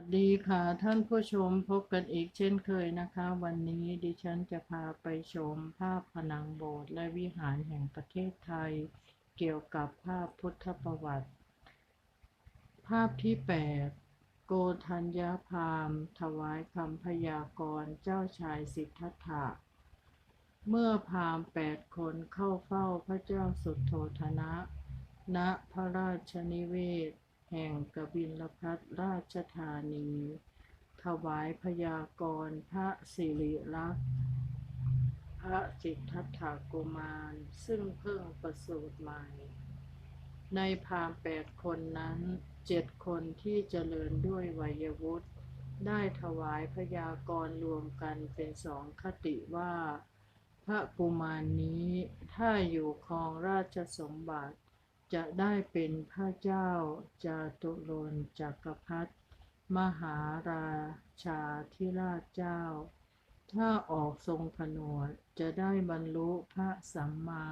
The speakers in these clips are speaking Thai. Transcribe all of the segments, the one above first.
วัสดีค่ะท่านผู้ชมพบกันอีกเช่นเคยนะคะ วันนี้ดิฉันจะพาไปชมภาพผนังโบสถ์และวิหารแห่งประเทศไทย เกี่ยวกับภาพพุทธประวัติ ภาพที่ 8 โกธัญญาพามถวายคำพยากรณ์เจ้าชายสิทธัตถะ เมื่อพามแปดคนเข้าเฝ้าพระเจ้าสุโธธนะ ณพระราชนิเวศ แห่งกบิลพัทราชธานี ถวายพยากรพระสิริลักษณ์พระสิทธัตถกุมาร ซึ่งเพิ่งประสูติใหม่ ในพามแปดคนนั้นเจ็ดคนที่เจริญด้วยวัยวุฒิได้ถวายพยากรรวมกันเป็นสองคติว่า พระกุมารนี้ถ้าอยู่ครองราชสมบัติ จะได้เป็นพระเจ้าจาตุรนจักรพรรดิมหาราชาธิราชเจ้า ถ้าออกทรงผนวดจะได้บรรลุพระสัมมา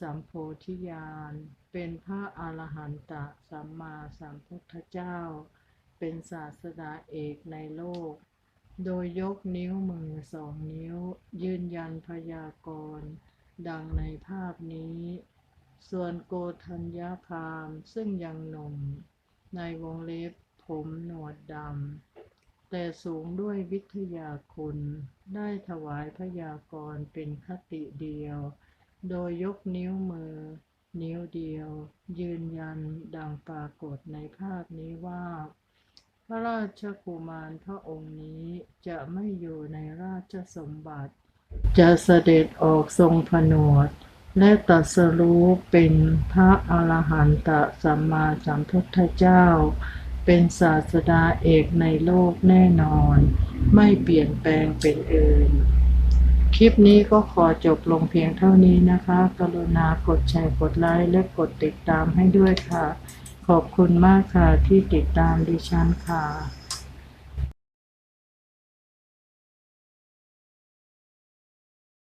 สัมโพธิญาณ เป็นพระอรหันตสัมมาสัมพุทธเจ้า เป็นศาสดาเอกในโลก โดยยกนิ้วมือสองนิ้ว ยืนยันพยากรณ์ดังในภาพนี้ ส่วนโกธัญญาพราหมณ์ซึ่งยังหนุ่ม ในวงเล็บผมหนวดดำ แต่สูงด้วยวิทยาคุณ ได้ถวายพยากรเป็นคติเดียว โดยยกนิ้วมือ นิ้วเดียว ยืนยันดังปรากฏในภาพนี้ว่า พระราชกุมารพระองค์นี้จะไม่อยู่ในราชสมบัติ จะเสด็จออกทรงผนวด และตรัสรู้เป็นพระอรหันตสัมมาสัมพุทธเจ้า เป็นศาสดาเอกในโลกแน่นอน ไม่เปลี่ยนแปลงเป็นอื่น คลิปนี้ก็ขอจบลงเพียงเท่านี้นะคะ กรุณากดแชร์กดไลค์และกดติดตามให้ด้วยค่ะ ขอบคุณมากค่ะที่ติดตามดิฉันค่ะ